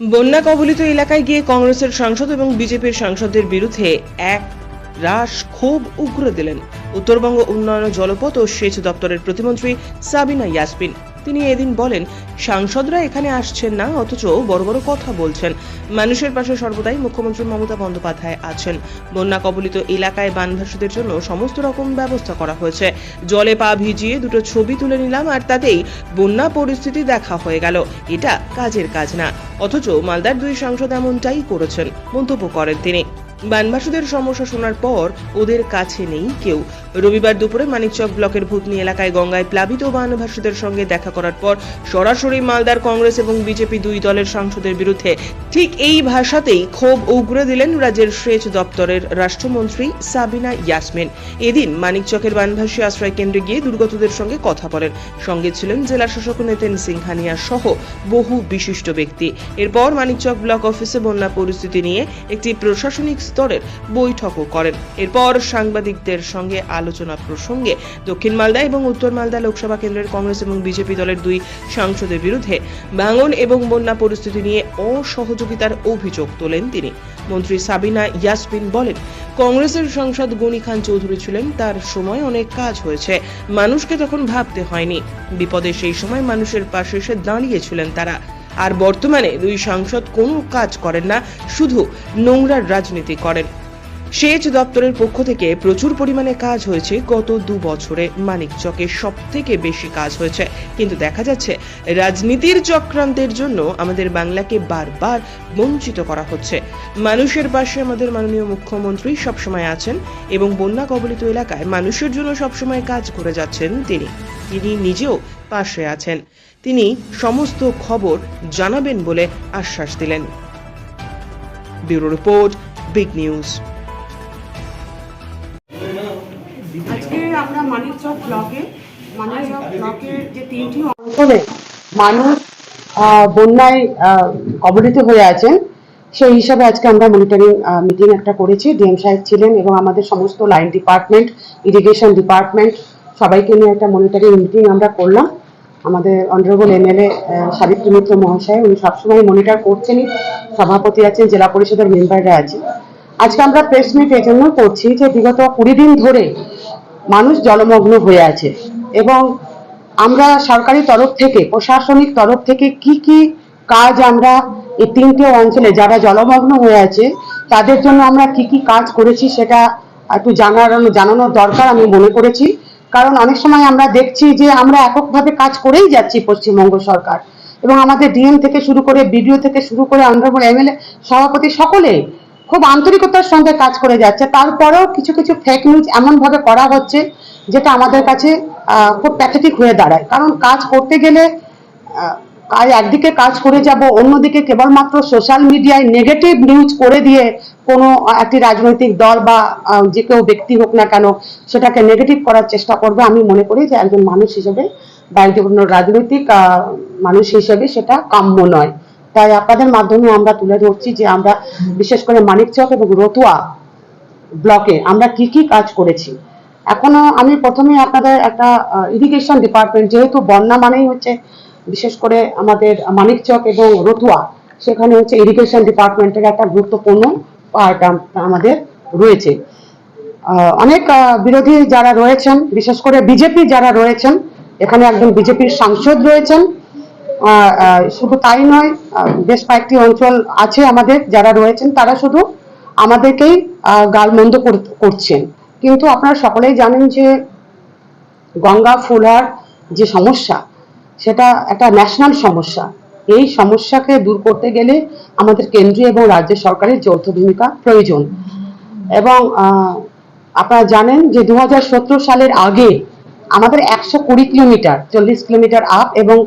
বন্যা কবলিত এলাকায় গিয়ে কংগ্রেসের সাংসদ এবং বিজেপির সাংসদদের বিরুদ্ধে এক রাস ক্ষোভ উগ্র দিলেন। উত্তরবঙ্গ উন্নয়ন জলপথ ও সেচ দপ্তরের প্রতিমন্ত্রী সাবিনা ইয়াসমিন। তিনি এদিন বলেন, সাংসদরা এখানে আসছেন না, অথচ বড় বড় কথা বলছেন। মানুষের পাশে সর্বদাই মুখ্যমন্ত্রী মমতা বন্দ্যোপাধ্যায় আছেন। বন্যা কবলিত এলাকায় বানভাসীদের জন্য সমস্ত রকম ব্যবস্থা করা হয়েছে। জলে পা ভিজিয়ে দুটো ছবি তুলে নিলাম আর তাতেই বন্যা পরিস্থিতি দেখা হয়ে গেল। এটা কাজের কাজ না। অথচ মালদার দুই সাংসদ এমনটাই করেছেন, মন্তব্য করেন তিনি। বানভাসীদের সমস্যা শোনার পর ওদের কাছে নেই কেউ। রবিবার দুপুরে মানিকচক ব্লকের ভূতনি এলাকায় গঙ্গায় প্লাবিত বানভাসীদের সঙ্গে দেখা করার পর সরাসরি মালদার কংগ্রেস এবং বিজেপি দুই দলের সাংসদের বিরুদ্ধে ঠিক এই ভাষাতেই ক্ষোভ উগরে দিলেন রাজ্যের সেচ দপ্তরের রাষ্ট্রমন্ত্রী সাবিনা ইয়াসমিন। এদিন মানিকচকের বানভাসী আশ্রয় কেন্দ্রে গিয়ে দুর্গতদের সঙ্গে কথা বলেন। সঙ্গে ছিলেন জেলা শাসক নেতেন সিংহানিয়া সহ বহু বিশিষ্ট ব্যক্তি। এরপর মানিকচক ব্লক অফিসে বন্যা পরিস্থিতি নিয়ে একটি প্রশাসনিক স্তরের বৈঠকও করেন। এরপর সাংবাদিকদের সঙ্গে আলোচনা প্রসঙ্গে দক্ষিণ মালদা এবং উত্তর মালদা লোকসভা কেন্দ্রের কংগ্রেস এবং বিজেপি দলের দুই সাংসদের বিরুদ্ধে ভাঙন এবং বন্যা পরিস্থিতি নিয়ে অসহযোগিতার অভিযোগ তোলেন তিনি। মন্ত্রী সাবিনা ইয়াসমিন বলেন, কংগ্রেসের সাংসদ গনি খান চৌধুরী ছিলেন, তার সময় অনেক কাজ হয়েছে। মানুষকে তখন ভাবতে হয়নি। বিপদে সেই সময় মানুষের পাশে এসে দাঁড়িয়েছিলেন তারা। আর বর্তমানে দুই সাংসদ কোনো কাজ করেন না, শুধু নোংরার রাজনীতি করেন। সেচ দপ্তরের পক্ষ থেকে প্রচুর পরিমাণে কাজ হয়েছে গত দু বছরে। মানিকচকে সব থেকে বেশি কাজ হয়েছে। কিন্তু দেখা যাচ্ছে, রাজনীতির চক্রান্তের জন্য আমাদের বাংলাকে বারবার বঞ্চিত করা হচ্ছে। মানুষের পাশে আমাদের মাননীয় মুখ্যমন্ত্রী সবসময় আছেন এবং বন্যা কবলিত এলাকায় মানুষের জন্য সবসময় কাজ করে যাচ্ছেন তিনি। তিনি নিজেও পাশে আছেন। তিনি সমস্ত খবর জানাবেন বলে আশ্বাস দিলেন। Bureau report big news. আজকে আমরা মানিকচক ব্লকে মানিকচক ব্লকের যে তিনটি অঞ্চলে মানুষ আহ, বন্যায় কবলিত হয়ে আছেন। সেই হিসাবে আজকে আমরা মনিটরিং মিটিং একটা করেছি। ডিএম সাহেব ছিলেন এবং আমাদের সমস্ত লাইন ডিপার্টমেন্ট ইরিগেশন ডিপার্টমেন্ট সবাইকে নিয়ে একটা মনিটরিং মিটিং আমরা করলাম। আমাদের অনারেবল এমএলএ সাবিত্রী মিত্র মহাশয়, উনি সবসময় মনিটর করছেনই। সভাপতি আছেন, জেলা পরিষদের মেম্বাররা আছেন। আজকে আমরা প্রেস মিট এই জন্য করছি যে বিগত কুড়ি দিন ধরে মানুষ জলমগ্ন হয়ে আছে এবং আমরা সরকারি তরফ থেকে, প্রশাসনিক তরফ থেকে কি কি কাজ আমরা এই তিনটে অঞ্চলে যারা জলমগ্ন হয়ে আছে, তাদের জন্য আমরা কি কি কাজ করেছি সেটা একটু জানার, জানানোর দরকার আমি মনে করেছি। কারণ অনেক সময় আমরা দেখছি যে আমরা এককভাবে কাজ করেই যাচ্ছি পশ্চিমবঙ্গ সরকার। এবং আমাদের ডিএম থেকে শুরু করে বিডিও থেকে শুরু করে অনারেবল এমএলএ সভাপতি সকলে খুব আন্তরিকতার সঙ্গে কাজ করে যাচ্ছে। তারপরেও কিছু কিছু ফেক নিউজ এমনভাবে করা হচ্ছে যেটা আমাদের কাছে খুব প্যাথেটিক হয়ে দাঁড়ায়। কারণ কাজ করতে গেলে কাজ একদিকে কাজ করে যাব, অন্যদিকে কেবলমাত্র সোশ্যাল মিডিয়ায় নেগেটিভ নিউজ করে দিয়ে কোনো একটি রাজনৈতিক দল বা যে কেউ ব্যক্তি হোক না কেন সেটাকে নেগেটিভ করার চেষ্টা করবে। আমি মনে করি যে একজন মানুষ হিসেবে বা একজন রাজনৈতিক মানুষ হিসেবে সেটা কাম্য নয়। তাই আপনাদের মাধ্যমে আমরা তুলে ধরছি যে আমরা বিশেষ করে মানিকচক এবং রতুয়া ব্লকে আমরা কি কি কাজ করেছি। এখনও আমি প্রথমে আপনাদের একটা ইরিগেশন ডিপার্টমেন্ট যেহেতু বন্যা মানেই হচ্ছে বিশেষ করে আমাদের মানিকচক এবং রতুয়া, সেখানে হচ্ছে ইরিগেশন ডিপার্টমেন্টের একটা গুরুত্বপূর্ণ পার্ট আমাদের রয়েছে। অনেক বিরোধী যারা রয়েছেন, বিশেষ করে বিজেপি যারা রয়েছেন, এখানে একজন বিজেপির সাংসদ রয়েছেন শুধু তাই নয় বেশ কয়েকটি অঞ্চল আছে আমাদের যারা রয়েছেন, তারা শুধু আমাদেরকেই গালমন্দ কর- করছেন। কিন্তু আপনারা সকলেই জানেন যে গঙ্গা ফুলার যে সমস্যা, সেটা একটা ন্যাশনাল সমস্যা। এই সমস্যাকে দূর করতে গেলে আমাদের কেন্দ্রীয় এবং রাজ্য সরকারের যৌথ ভূমিকা প্রয়োজন। এবং আপনারা জানেন যে দু হাজার সতেরো সালের আগে আমাদের একশো কুড়ি কিলোমিটার, চল্লিশ কিলোমিটার আপ এবং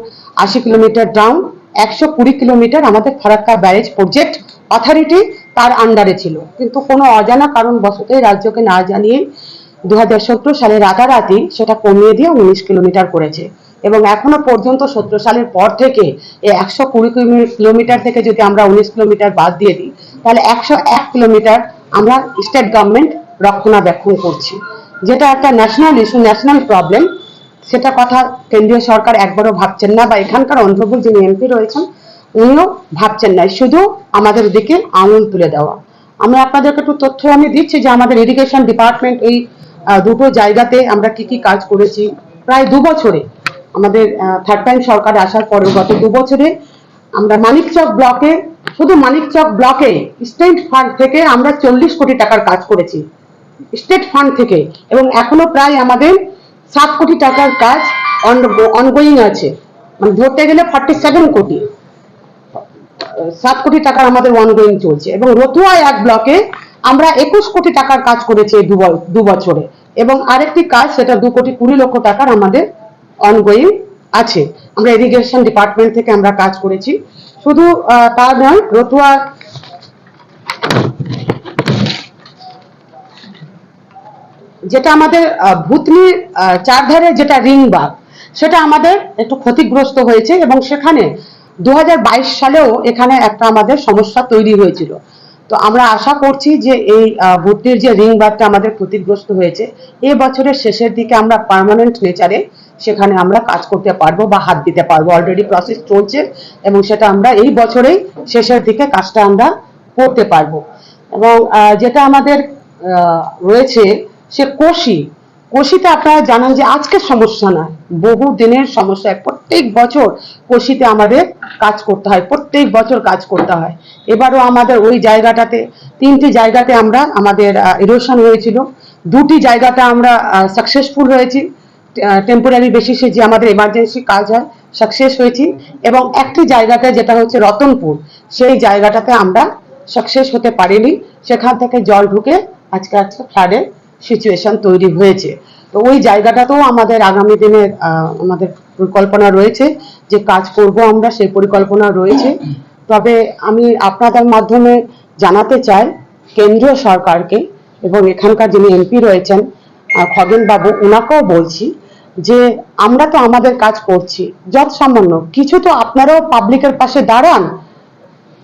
আশি কিলোমিটার ডাউন একশো কুড়ি কিলোমিটার আমাদের ফারাক্কা ব্যারেজ প্রজেক্ট অথরিটি তার আন্ডারে ছিল। কিন্তু কোনো অজানা কারণ বশতই রাজ্যকে না জানিয়ে দু হাজার সতেরো সালে রাতারাতি সেটা কমিয়ে দিয়ে উনিশ কিলোমিটার করেছে। এবং এখনও পর্যন্ত সত্তর সালের পর থেকে এই একশো কুড়ি কিলোমিটার থেকে যদি আমরা উনিশ কিলোমিটার বাদ দিয়ে দিই, তাহলে একশো এক কিলোমিটার আমরা স্টেট গভর্নমেন্ট রক্ষণাবেক্ষণ করছি। যেটা একটা ন্যাশনাল ইস্যু ন্যাশনাল প্রবলেম সেটা কথা কেন্দ্রীয় সরকার একবারও ভাবছেন না বা এখানকার অন্ধ্রপুর যিনি এমপি রয়েছেন, উনিও ভাবছেন না। শুধু আমাদের দিকে আঙুল তুলে দেওয়া। আমি আপনাদেরকে একটু তথ্য আমি দিচ্ছি যে আমাদের ইরিগেশন ডিপার্টমেন্ট এই দুটো জায়গাতে আমরা কি কি কাজ করেছি। প্রায় দু বছরে আমাদের থার্ড টাইম সরকার আসার পরে গত দু বছরে আমরা মানিকচক ব্লকে, শুধু মানিকচক ব্লকে স্টেট ফান্ড থেকে আমরা চল্লিশ কোটি টাকার কাজ করেছি স্টেট ফান্ড থেকে। এবং এখনও প্রায় আমাদের সাত কোটি টাকার কাজ অনগোয়িং আছে। মানে ধরতে গেলে ফর্টি সেভেন কোটি। সাত কোটি টাকার আমাদের অনগোয়িং চলছে। এবং রতুয়া এক ব্লকে আমরা একুশ কোটি টাকার কাজ করেছি দু বছরে। এবং আরেকটি কাজ, সেটা দু কোটি কুড়ি লক্ষ টাকার আমাদের অনগোয়িং আছে। আমরা ইরিগেশন ডিপার্টমেন্ট থেকে আমরা কাজ করেছি। শুধু তা নয়, রতুয়া যেটা আমাদের ভূতনির চারধারে যেটা রিং বাগ সেটা আমাদের একটু ক্ষতিগ্রস্ত হয়েছে এবং সেখানে দু হাজার বাইশ সালেও এখানে একটা আমাদের সমস্যা তৈরি হয়েছিল। তো আমরা আশা করছি যে এই ভূতনির যে রিং বাদটা আমাদের ক্ষতিগ্রস্ত হয়েছে, এ বছরের শেষের দিকে আমরা পার্মানেন্ট নেচারে সেখানে আমরা কাজ করতে পারব বা হাত দিতে পারব। অলরেডি প্রসেস চলছে এবং সেটা আমরা এই বছরেই শেষের দিকে কাজটা আমরা করতে পারব। এবং যেটা আমাদের রয়েছে সে কোশি কোশিতে আপনারা জানান যে আজকে সমস্যা না বহু দিনের সমস্যা। প্রত্যেক বছর কোশিতে আমাদের কাজ করতে হয়, প্রত্যেক বছর কাজ করতে হয়। এবারও আমাদের ওই জায়গাটাতে, তিনটি জায়গাতে আমরা আমাদের ইরোশন হয়েছিল। দুটি জায়গাতে আমরা সাকসেসফুল হয়েছি। টেম্পোরারি বেসিসে যে আমাদের এমার্জেন্সি কাজ হয় সাকসেস হয়েছি। এবং একটি জায়গাতে যেটা হচ্ছে রতনপুর, সেই জায়গাটাতে আমরা সাকসেস হতে পারিনি। সেখান থেকে জল ঢুকে আজকে আজকে ফ্লাডের সিচুয়েশন তৈরি হয়েছে। তো ওই জায়গাটাতেও আমাদের আগামী দিনের আমাদের পরিকল্পনা রয়েছে যে কাজ করব আমরা সেই পরিকল্পনা রয়েছে। তবে আমি আপনাদের মাধ্যমে জানাতে চাই, কেন্দ্রীয় সরকারকে এবং এখানকার যিনি এমপি রয়েছেন খগেন বাবু ওনাকেও বলছি যে আমরা তো আমাদের কাজ করছি যত সামান্য কিছু তো আপনারাও পাবলিকের পাশে দাঁড়ান।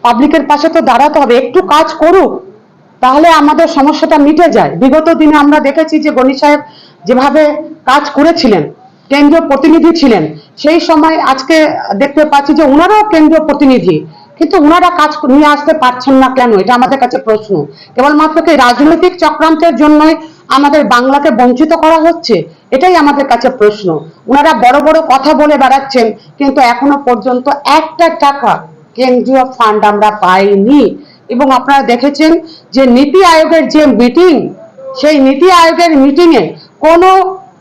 পাবলিকের পাশে তো দাঁড়াতে হবে, একটু কাজ করুক, তাহলে আমাদের সমস্যাটা মিটে যায়। বিগত দিনে আমরা দেখেছি যে গণি সাহেব যেভাবে কাজ করেছিলেন কেন্দ্রীয় প্রতিনিধি ছিলেন। সেই সময় আজকে দেখতে পাচ্ছি যে ওনারাও কেন্দ্রীয় প্রতিনিধি। কিন্তু ওনারা কাজ নিয়ে আসতে পারছেন না কেন? এটা আমাদের কাছে প্রশ্ন। কেবলমাত্র কি রাজনৈতিক চক্রান্তের জন্যই আমাদের বাংলাকে বঞ্চিত করা হচ্ছে? এটাই আমাদের কাছে প্রশ্ন। ওনারা বড় বড় কথা বলে বেড়াচ্ছেন, কিন্তু এখনও পর্যন্ত একটা টাকা কেন্দ্রীয় ফান্ড আমরা পাইনি। এবং আপনারা দেখেছেন যে নীতি আয়োগের যে মিটিং সেই নীতি আয়োগের মিটিংয়ে কোনো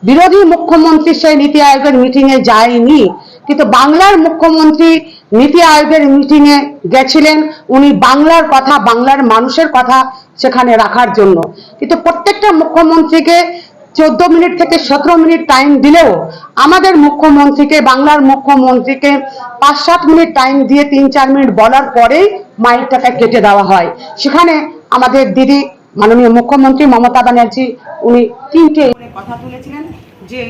বিরোধী মুখ্যমন্ত্রী সেই নীতি আয়োগের মিটিং এ যায়নি। কিন্তু বাংলার মুখ্যমন্ত্রী নীতি আয়োগের মিটিং এ গেছিলেন। উনি বাংলার কথা, বাংলার মানুষের কথা সেখানে রাখার জন্য। কিন্তু প্রত্যেকটা মুখ্যমন্ত্রীকে চোদ্দ মিনিট থেকে সতেরো মিনিট টাইম দিলেও আমাদের মুখ্যমন্ত্রীকে, বাংলার মুখ্যমন্ত্রীকে পাঁচ সাত মিনিট টাইম দিয়ে তিন চার মিনিট বলার পরেই মাইকটাকে কেটে দেওয়া হয়। সেখানে আমাদের দিদি, মাননীয় মুখ্যমন্ত্রী মমতা ব্যানার্জি, উনি তিনটে কথা তুলেছিলেন। যে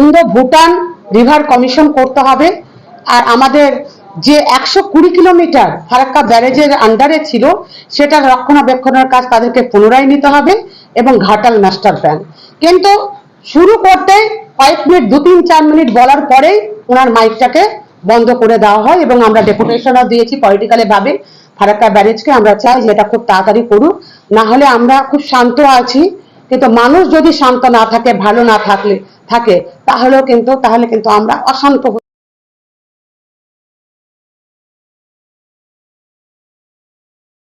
ইন্দো ভুটান রিভার কমিশন করতে হবে, আর আমাদের যে একশো কুড়ি কিলোমিটার ফারাক্কা ব্যারেজের আন্ডারে ছিল, সেটার রক্ষণাবেক্ষণের কাজ তাদেরকে পুনরায় নিতে হবে এবং ঘাটাল মাস্টার প্ল্যান। কিন্তু শুরু করতে কয়েক মিনিট, দু তিন চার মিনিট বলার পরেই ওনার মাইকটাকে বন্ধ করে দেওয়া হয় এবং আমরা ডেপুটেশনও দিয়েছি পলিটিক্যালি ভাবে। ফারাক্কা ব্যারেজকে আমরা চাই যে এটা খুব তাড়াতাড়ি করুক, না হলে আমরা খুব শান্ত আছি। কিন্তু মানুষ যদি শান্ত না থাকে, ভালো না থাকলে, থাকে, তাহলেও কিন্তু, তাহলে কিন্তু আমরা অশান্ত।